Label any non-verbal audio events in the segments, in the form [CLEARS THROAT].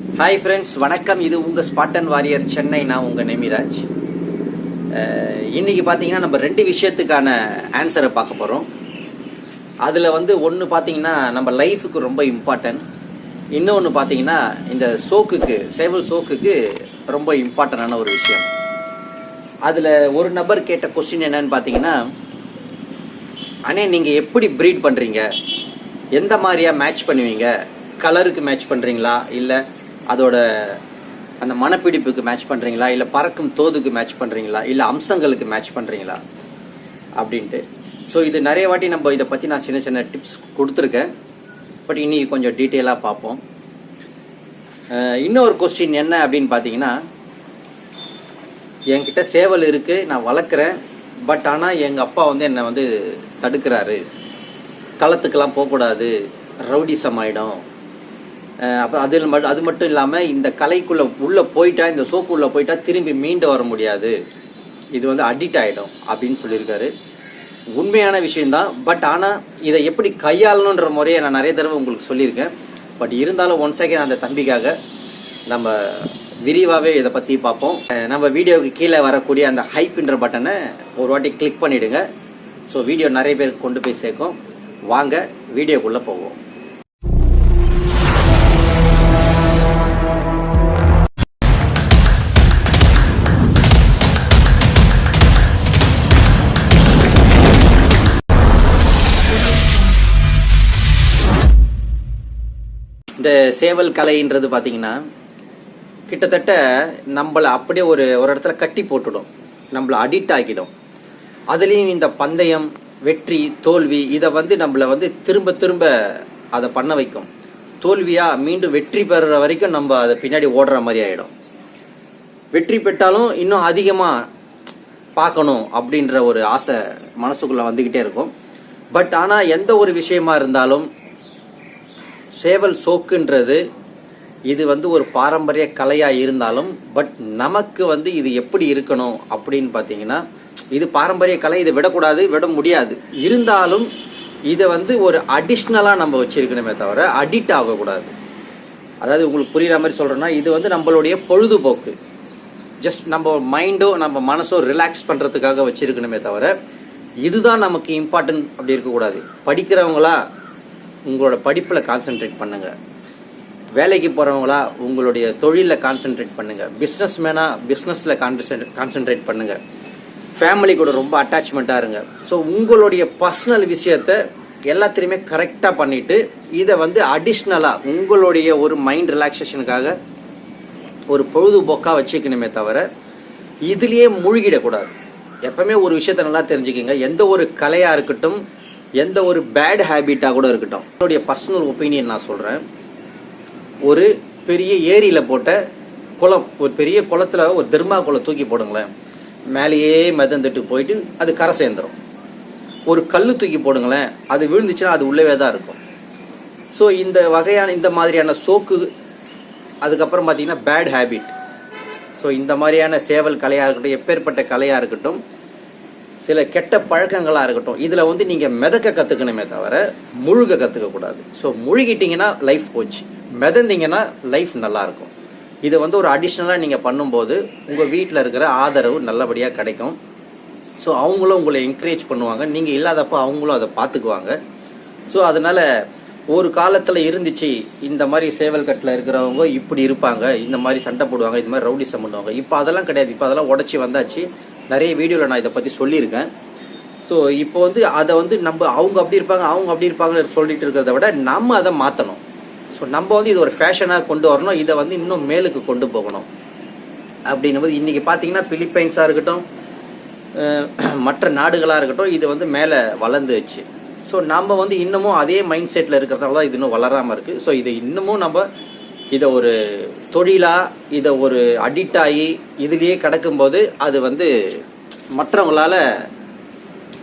Hi friends வணக்கம். இது உங்கள் ஸ்பாட்டன் வாரியர் சென்னை நான் உங்கள் நெமிராஜ் இன்றைக்கி பார்த்தீங்கன்னா நம்ம ரெண்டு விஷயத்துக்கான ஆன்சரை பார்க்க போகிறோம் அதில் வந்து ஒன்று பார்த்தீங்கன்னா நம்ம லைஃபுக்கு ரொம்ப இம்பார்ட்டன்ட் இன்னொன்று பார்த்தீங்கன்னா இந்த சோக்குக்கு சேவல் சோக்குக்கு ரொம்ப இம்பார்ட்டண்டான ஒரு விஷயம். அதில் ஒரு நபர் கேட்ட கொஸ்டின் என்னன்னு பார்த்தீங்கன்னா அண்ணே நீங்கள் எப்படி ப்ரீட் பண்ணுறீங்க எந்த மாதிரியா மேட்ச் பண்ணுவீங்க? கலருக்கு மேட்ச் பண்ணுறீங்களா இல்லை அதோட அந்த மனப்பிடிப்புக்கு மேட்ச் பண்ணுறீங்களா இல்லை பறக்கும் தோதுக்கு மேட்ச் பண்ணுறீங்களா இல்லை அம்சங்களுக்கு மேட்ச் பண்ணுறீங்களா அப்படின்ட்டு. ஸோ இது நிறைய வாட்டி நம்ம இதை பற்றி நான் சின்ன சின்ன டிப்ஸ் கொடுத்துருக்கேன். பட் இன்னைக்கு கொஞ்சம் டீட்டெயிலாக பார்ப்போம். இன்னொரு கொஸ்டின் என்ன அப்படின்னு பார்த்தீங்கன்னா என்கிட்ட சேவல் இருக்கு நான் வளர்க்குறேன். பட் ஆனால் எங்கள் அப்பா வந்து என்னை வந்து தடுக்கிறாரு. களத்துக்கெல்லாம் போகக்கூடாது. ரவுடிசம் ஆகிடும் அப்போ அதில் மட்டும் அது மட்டும் இல்லாமல் இந்த கலைக்குள்ளே உள்ளே போயிட்டா இந்த சோப்பு உள்ளே போயிட்டா திரும்பி மீண்டு வர முடியாது. இது வந்து அடிக்ட் ஆகிடும் அப்படின்னு சொல்லியிருக்காரு. உண்மையான விஷயம்தான். பட் ஆனால் இதை எப்படி கையாளணுன்ற முறையை நான் நிறைய தடவை உங்களுக்கு சொல்லியிருக்கேன். பட் இருந்தாலும் ஒன் செகண்ட் அந்த தம்பிக்காக நம்ம விரிவாகவே இதை பற்றி பார்ப்போம். நம்ம வீடியோவுக்கு கீழே வரக்கூடிய அந்த ஹைப்ன்ற பட்டனை ஒரு வாட்டி கிளிக் பண்ணிவிடுங்க ஸோ வீடியோ நிறைய பேருக்கு கொண்டு போய் சேர்க்கும். வாங்க வீடியோக்குள்ளே போவோம். இந்த சேவல் கலைன்றது பார்த்தீங்கன்னா கிட்டத்தட்ட நம்மளை அப்படியே ஒரு ஒரு இடத்துல கட்டி போட்டுடும். நம்மளை அடிக்ட் ஆக்கிடும். அதுலேயும் இந்த பந்தயம் வெற்றி தோல்வி இதை வந்து நம்மளை வந்து திரும்ப திரும்ப அதை பண்ண வைக்கும். தோல்வியா மீண்டும் வெற்றி பெறுற வரைக்கும் நம்ம அதை பின்னாடி ஓடுற மாதிரி ஆயிடும். வெற்றி பெற்றாலும் இன்னும் அதிகமாக பார்க்கணும் அப்படின்ற ஒரு ஆசை மனசுக்குள்ள வந்துக்கிட்டே இருக்கும். பட் ஆனால் எந்த ஒரு விஷயமா இருந்தாலும் சேவல் சோக்குன்றது இது வந்து ஒரு பாரம்பரிய கலையாக இருந்தாலும் பட் நமக்கு வந்து இது எப்படி இருக்கணும் அப்படின்னு பார்த்தீங்கன்னா இது பாரம்பரிய கலை இதை விடக்கூடாது விட முடியாது. இருந்தாலும் இதை வந்து ஒரு அடிஷ்னலாக நம்ம வச்சுருக்கணுமே தவிர அடிக்ட் ஆகக்கூடாது. அதாவது உங்களுக்கு புரிகிற மாதிரி சொல்கிறேன்னா இது வந்து நம்மளுடைய பொழுதுபோக்கு. ஜஸ்ட் நம்ம மைண்டோ நம்ம மனசோ ரிலாக்ஸ் பண்ணுறதுக்காக வச்சுருக்கணுமே தவிர இதுதான் நமக்கு இம்பார்ட்டன்ட் அப்படி இருக்கக்கூடாது. படிக்கிறவங்களா உங்களோட படிப்பில் கான்சென்ட்ரேட் பண்ணுங்கள் வேலைக்கு போகிறவங்களா உங்களுடைய தொழிலில் கான்சென்ட்ரேட் பண்ணுங்கள் பிஸ்னஸ் மேனாக பிஸ்னஸில் கான்சென்ட் கான்சென்ட்ரேட் பண்ணுங்கள் ஃபேமிலி கூட ரொம்ப அட்டாச்மெண்ட்டாக இருங்க. ஸோ உங்களுடைய பர்சனல் விஷயத்த எல்லாத்திலையுமே கரெக்டாக பண்ணிவிட்டு இதை வந்து அடிஷ்னலாக உங்களுடைய ஒரு மைண்ட் ரிலாக்ஸேஷனுக்காக ஒரு பொழுதுபோக்காக வச்சுக்கணுமே தவிர இதுலேயே மூழ்கிடக்கூடாது. எப்பவுமே ஒரு விஷயத்த நல்லா தெரிஞ்சுக்கோங்க. எந்த ஒரு கலையாக இருக்கட்டும் எந்த ஒரு பேட் ஹேபிட்டாக கூட இருக்கட்டும். என்னுடைய பர்சனல் ஒப்பீனியன் நான் சொல்கிறேன் ஒரு பெரிய ஏரியில் போட்ட குளம் ஒரு பெரிய குளத்துல ஒரு தெர்மா குளம் தூக்கி போடுங்களேன். மேலேயே மிதந்துட்டு போயிட்டு அது கரை சேர்ந்துரும். ஒரு கல் தூக்கி போடுங்களேன் அது விழுந்துச்சுன்னா அது உள்ளவே தான் இருக்கும். ஸோ இந்த வகையான இந்த மாதிரியான சோக்கு அதுக்கப்புறம் பார்த்திங்கன்னா பேட் ஹேபிட் ஸோ இந்த மாதிரியான சேவல் கலையாக இருக்கட்டும் எப்பேற்பட்ட கலையாக இருக்கட்டும் சில கெட்ட பழக்கங்களாக இருக்கட்டும் இதில் வந்து நீங்கள் மிதக்க கற்றுக்கணுமே தவிர முழுக கற்றுக்கக்கூடாது ஸோ முழுகிட்டீங்கன்னா லைஃப் போச்சு. மிதந்தீங்கன்னா லைஃப் நல்லாயிருக்கும். இதை வந்து ஒரு அடிஷ்னலாக நீங்கள் பண்ணும்போது உங்கள் வீட்டில் இருக்கிற ஆதரவு நல்லபடியாக கிடைக்கும். ஸோ அவங்களும் உங்களை என்கரேஜ் பண்ணுவாங்க. நீங்கள் இல்லாதப்போ அவங்களும் அதை பார்த்துக்குவாங்க. ஸோ அதனால் ஒரு காலத்தில் இருந்துச்சு இந்த மாதிரி சேவல் கட்டில் இருக்கிறவங்க இப்படி இருப்பாங்க இந்த மாதிரி சண்டை போடுவாங்க இந்த மாதிரி ரவுடிசம் பண்ணுவாங்க. இப்போ அதெல்லாம் கிடையாது. இப்போ அதெல்லாம் உடச்சி வந்தாச்சு. நிறைய வீடியோவில் நான் இதை பற்றி சொல்லியிருக்கேன். ஸோ இப்போ வந்து அதை வந்து நம்ம அவங்க அப்படி இருப்பாங்க அவங்க அப்படி இருப்பாங்கன்னு சொல்லிட்டு இருக்கிறத விட நம்ம அதை மாற்றணும் ஸோ நம்ம வந்து இது ஒரு ஃபேஷனாக கொண்டு வரணும் இதை வந்து இன்னும் மேலுக்கு கொண்டு போகணும். அப்படின்னும் போது இன்றைக்கி பார்த்தீங்கன்னா பிலிப்பைன்ஸாக இருக்கட்டும் [CLEARS THROAT] மற்ற நாடுகளாக இருக்கட்டும் இது வந்து மேலே வளர்ந்துச்சு ஸோ நம்ம வந்து இன்னமும் அதே மைண்ட் செட்டில் இருக்கிறதால தான் இது இன்னும் வளராமல் இருக்குது ஸோ இதை இன்னமும் நம்ம இதை ஒரு தொழிலாக இதை ஒரு அடிக்ட் ஆகி இதுலேயே கிடக்கும்போது அது வந்து மற்றவங்களால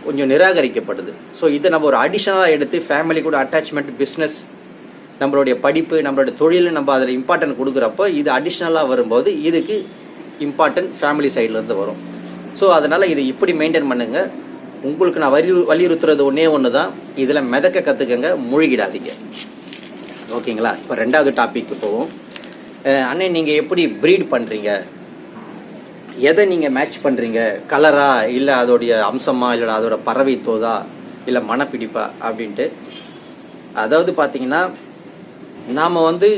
கொஞ்சம் நிராகரிக்கப்படுது. ஸோ இதை நம்ம ஒரு அடிஷனலாக எடுத்து ஃபேமிலி கூட அட்டாச்மெண்ட் பிஸ்னஸ் நம்மளுடைய படிப்பு நம்மளுடைய தொழில் நம்ம அதில் இம்பார்ட்டன்ட் கொடுக்குறப்போ இது அடிஷ்னலாக வரும்போது இதுக்கு இம்பார்ட்டன்ட் ஃபேமிலி சைட்லேருந்து வரும். ஸோ அதனால் இது இப்படி மெயின்டைன் பண்ணுங்கள் உங்களுக்கு நான் வலியுறு வலியுறுத்துறது ஒன்றே ஒன்று தான் இதில் மிதக்க கற்றுக்கங்க மூழ்கிடாதீங்க. ஓகேங்களா? இப்போ ரெண்டாவது டாபிக் போவோம். அண்ணே நீங்கள் எப்படி ப்ரீட் பண்ணுறீங்க எதை நீங்கள் மேட்ச் பண்ணுறீங்க கலரா இல்லை அதோடைய அம்சமா இல்லை அதோட பறவை தோதா இல்லை மனப்பிடிப்பா அப்படின்ட்டு. அதாவது பார்த்தீங்கன்னா நாம் வந்து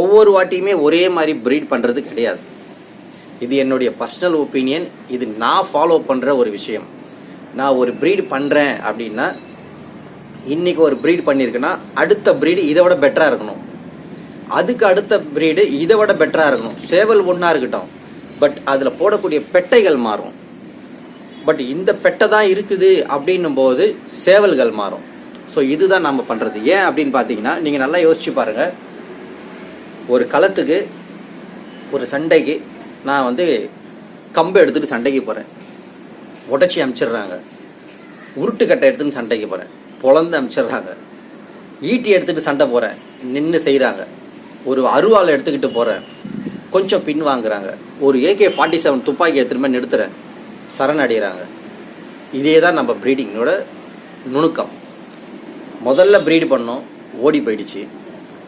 ஒவ்வொரு வாட்டியுமே ஒரே மாதிரி ப்ரீட் பண்ணுறது கிடையாது. இது என்னுடைய பர்சனல் ஒப்பீனியன் இது நான் ஃபாலோ பண்ணுற ஒரு விஷயம். நான் ஒரு ப்ரீட் பண்ணுறேன் அப்படின்னா இன்னைக்கு ஒரு ப்ரீட் பண்ணியிருக்குன்னா அடுத்த ப்ரீடு இதை விட பெட்டராக இருக்கணும். அதுக்கு அடுத்த ப்ரீடு இதை விட பெட்டராக இருக்கணும். சேவல் ஒன்றா இருக்கட்டும். பட் அதில் போடக்கூடிய பெட்டைகள் மாறும். பட் இந்த பெட்டை தான் இருக்குது அப்படின்னும் போது சேவல்கள் மாறும். ஸோ இதுதான் நம்ம பண்ணுறது ஏன் அப்படின்னு பார்த்தீங்கன்னா நீங்கள் நல்லா யோசிச்சு பாருங்கள் ஒரு களத்துக்கு ஒரு சண்டைக்கு நான் வந்து கம்பை எடுத்துகிட்டு சண்டைக்கு போகிறேன் உடச்சி அமிச்சிடுறாங்க. உருட்டுக்கட்டை எடுத்துன்னு சண்டைக்கு போகிறேன் பொழந்து அமிச்சிடுறாங்க. ஈட்டி எடுத்துகிட்டு சண்டை போகிறேன் நின்று செய்கிறாங்க ஒரு அருவாள் எடுத்துக்கிட்டு போகிறேன் கொஞ்சம் பின் வாங்குறாங்க. ஒரு ஏகே ஃபார்ட்டி செவன் துப்பாக்கி எடுத்துகிட்டு நிறுத்துறேன். சரண் சரணடைகிறாங்க இதே தான் நம்ம ப்ரீடிங்கோட நுணுக்கம். முதல்ல ப்ரீடு பண்ணோம். ஓடி போயிடுச்சு.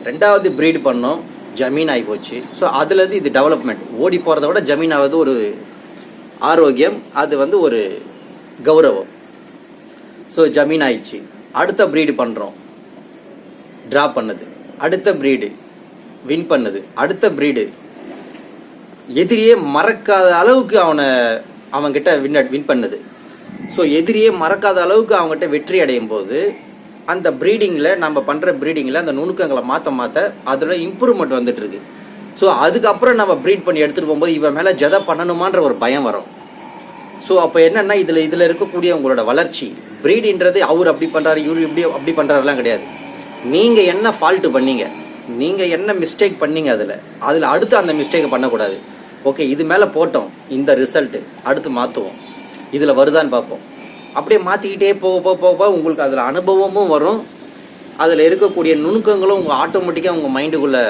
ரெண்டாவது ப்ரீடு பண்ணோம். ஜமீன் ஆகி போச்சு. ஸோ அதுலேருந்து இது டெவலப்மெண்ட் ஓடி போகிறத விட ஜமீன் ஆகுது ஒரு ஆரோக்கியம் அது வந்து ஒரு கௌரவம். ஸோ ஜமீன் ஆயிடுச்சு. அடுத்த ப்ரீடு பண்ணுறோம் ட்ரா பண்ணது. அடுத்த ப்ரீடு வின் பண்ணுது. அடுத்த ப்ரீடு எதிரியே மறக்காத அளவுக்கு அவனை அவன்கிட்ட வின் வின் பண்ணுது. ஸோ எதிரியே மறக்காத அளவுக்கு அவங்ககிட்ட வெற்றி அடையும் போது அந்த ப்ரீடிங்கில் நம்ம பண்ணுற ப்ரீடிங்கில் அந்த நுணுக்கங்களை மாற்ற மாற்ற அதோட இம்ப்ரூவ்மெண்ட் வந்துட்டுருக்கு ஸோ அதுக்கப்புறம் நம்ம ப்ரீட் பண்ணி எடுத்துகிட்டு போகும்போது இவன் மேலே ஜதை பண்ணணுமான்ற ஒரு பயம் வரும். ஸோ அப்போ என்னென்னா இதில் இதில் இருக்கக்கூடிய உங்களோட வளர்ச்சி. ப்ரீடின்றது அவர் அப்படி பண்ணுறாரு இவர் இப்படி அப்படி பண்ணுறாருலாம் கிடையாது. நீங்கள் என்ன ஃபால்ட்டு பண்ணீங்க? நீங்கள் என்ன மிஸ்டேக் பண்ணீங்க அதில்? அதில் அடுத்து அந்த மிஸ்டேக்கை பண்ணக்கூடாது. ஓகே இது மேலே போட்டோம். இந்த ரிசல்ட்டு அடுத்து மாற்றுவோம் இதில் வருதான்னு பார்ப்போம். அப்படியே மாற்றிக்கிட்டே போக போக போக போக உங்களுக்கு அதில் அனுபவமும் வரும். அதில் இருக்கக்கூடிய நுணுக்கங்களும் உங்கள் ஆட்டோமேட்டிக்காக உங்கள் மைண்டுக்குள்ளே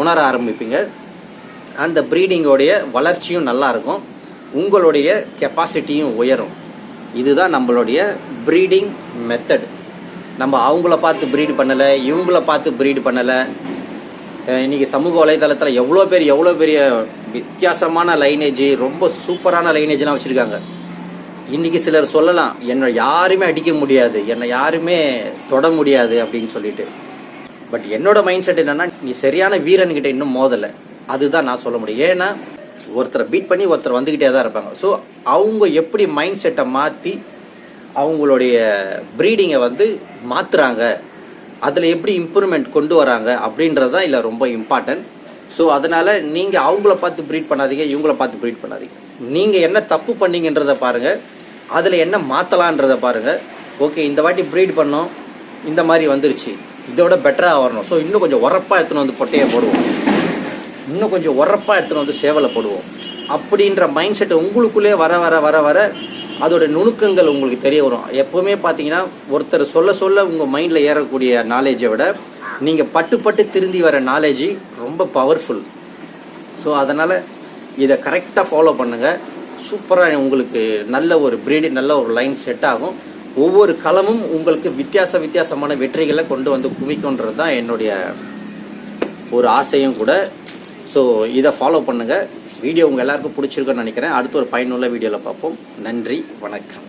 உணர ஆரம்பிப்பீங்க. அந்த ப்ரீடிங்கோடைய வளர்ச்சியும் நல்லாயிருக்கும் உங்களுடைய கெப்பாசிட்டியும் உயரும். இதுதான் நம்மளுடைய ப்ரீடிங் மெத்தட் நம்ம அவங்கள பார்த்து ப்ரீடு பண்ணலை இவங்கள பார்த்து ப்ரீடு பண்ணலை. இன்றைக்கி சமூக வலைதளத்தில் எவ்வளோ பேர் எவ்வளோ பெரிய வித்தியாசமான லைனேஜ் ரொம்ப சூப்பரான லைனேஜ்லாம் வச்சுருக்காங்க. இன்றைக்கி சிலர் சொல்லலாம் என்னை யாருமே அடிக்க முடியாது என்னை யாருமே தொட முடியாது அப்படின்னு சொல்லிட்டு. பட் என்னோட மைண்ட் செட் என்னென்னா நீ சரியான வீரன்கிட்ட இன்னும் மோதலை. அதுதான் நான் சொல்ல முடியும். ஏன்னா ஒருத்தரை பீட் பண்ணி ஒருத்தர் வந்துக்கிட்டே தான் இருப்பாங்க. ஸோ அவங்க எப்படி மைண்ட் செட்டை மாற்றி அவங்களுடைய ப்ரீடிங்கை வந்து மாற்றுறாங்க அதில் எப்படி இம்ப்ரூவ்மெண்ட் கொண்டு வராங்க அப்படின்றது தான் இல்லை ரொம்ப இம்பார்ட்டன்ட் ஸோ அதனால் நீங்கள் அவங்கள பார்த்து ப்ரீட் பண்ணாதீங்க இவங்கள பார்த்து ப்ரீட் பண்ணாதீங்க. நீங்கள் என்ன தப்பு பண்ணீங்கன்றதை பாருங்கள் அதில் என்ன மாற்றலான்றதை பாருங்கள் ஓகே இந்த வாட்டி ப்ரீட் பண்ணோம் இந்த மாதிரி வந்துருச்சு. இதோட பெட்டராக வரணும். ஸோ இன்னும் கொஞ்சம் உரப்பாக எடுத்துன்னு வந்து பொட்டையை போடுவோம். இன்னும் கொஞ்சம் உரப்பாக எடுத்துன்னு வந்து சேவலை போடுவோம். அப்படின்ற மைண்ட் செட் உங்களுக்குள்ளே வர வர வர வர அதோட நுணுக்கங்கள் உங்களுக்கு தெரிய வரும். எப்போவுமே பார்த்தீங்கன்னா ஒருத்தர் சொல்ல சொல்ல உங்கள் மைண்டில் ஏறக்கூடிய நாலேஜை விட நீங்கள் பட்டு பட்டு திருந்தி வர நாலேஜ் ரொம்ப பவர்ஃபுல் ஸோ அதனால் இதை கரெக்டாக ஃபாலோ பண்ணுங்கள் சூப்பராக உங்களுக்கு நல்ல ஒரு பிரீடு நல்ல ஒரு லைன் செட் ஆகும். ஒவ்வொரு களமும் உங்களுக்கு வித்தியாச வித்தியாசமான வெற்றிகளை கொண்டு வந்து குவிக்கும்ன்றது தான் என்னுடைய ஒரு ஆசையும் கூட. ஸோ இதை ஃபாலோ பண்ணுங்கள் வீடியோ உங்கள் எல்லாருக்கும் பிடிச்சிருக்குன்னு நினைக்கிறேன். அடுத்து ஒரு பயனுள்ள வீடியோவில் பார்ப்போம். நன்றி வணக்கம்.